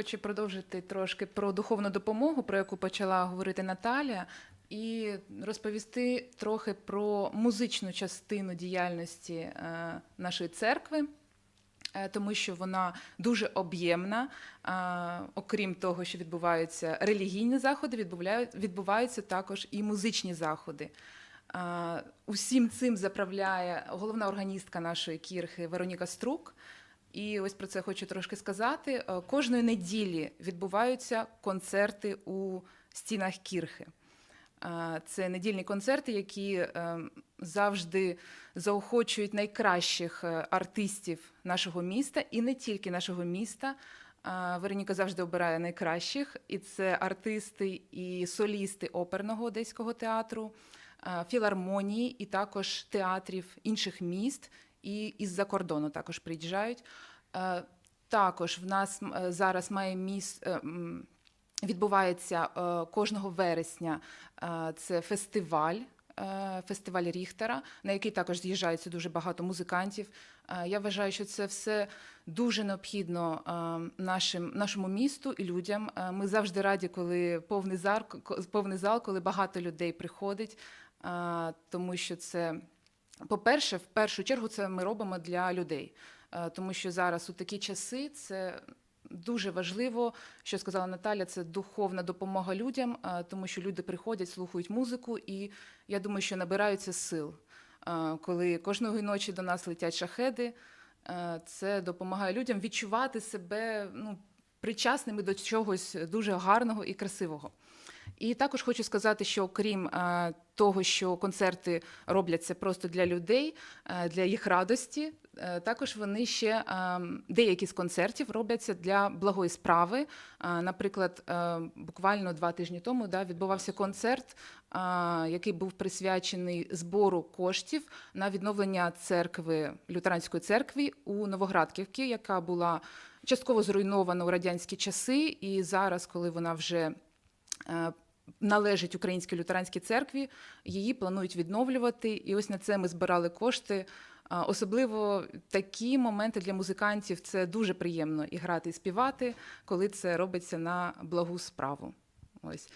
хочу продовжити трошки про духовну допомогу, про яку почала говорити Наталя, і розповісти трохи про музичну частину діяльності е, нашої церкви. е, Тому що вона дуже об'ємна. Окрім того, що відбуваються релігійні заходи, відбуваються також і музичні заходи. Усім цим заправляє головна органістка нашої кірхи Вероніка Струк. І ось про це хочу трошки сказати. Е, Кожної неділі відбуваються концерти у стінах кірхи. Е, Це недільні концерти, які е, завжди заохочують найкращих артистів нашого міста і не тільки нашого міста. Вероніка завжди обирає найкращих, і це артисти і солісти оперного одеського театру, філармонії і також театрів інших міст і із-за кордону також приїжджають. Е, Також в нас е, зараз має міс е, відбувається кожного вересня. Це фестиваль. Фестиваль Ріхтера, на який також з'їжджається дуже багато музикантів. Я вважаю, що це все дуже необхідно нашим, нашому місту і людям. Ми завжди раді, коли повний зал, повний зал, коли багато людей приходить, тому що це по-перше, в першу чергу це ми робимо для людей, Е, тому що зараз у такі часи це дуже важливо, що сказала Наталя, це духовна допомога людям, е, тому що люди приходять, слухають музику, і я думаю, що набираються сил. Е, Коли кожної ночі до нас летять шахеди, це допомагає людям відчувати себе ну, причасними до чогось дуже гарного і красивого. І також хочу сказати, що окрім е, того, що концерти робляться просто для людей, е, для їх радості, е, також вони ще деякі з концертів робляться для благої справи. Наприклад, буквально два тижні тому да, відбувався концерт, який був присвячений збору коштів на відновлення церкви лютеранської церкви у Новоградківці, яка була частково зруйнована у радянські часи, і зараз, коли вона вже належить Українській лютеранській церкві, її планують відновлювати. І ось на це ми збирали кошти. Особливо такі моменти для музикантів це дуже приємно і грати, і співати, коли це робиться на благу справу. Ось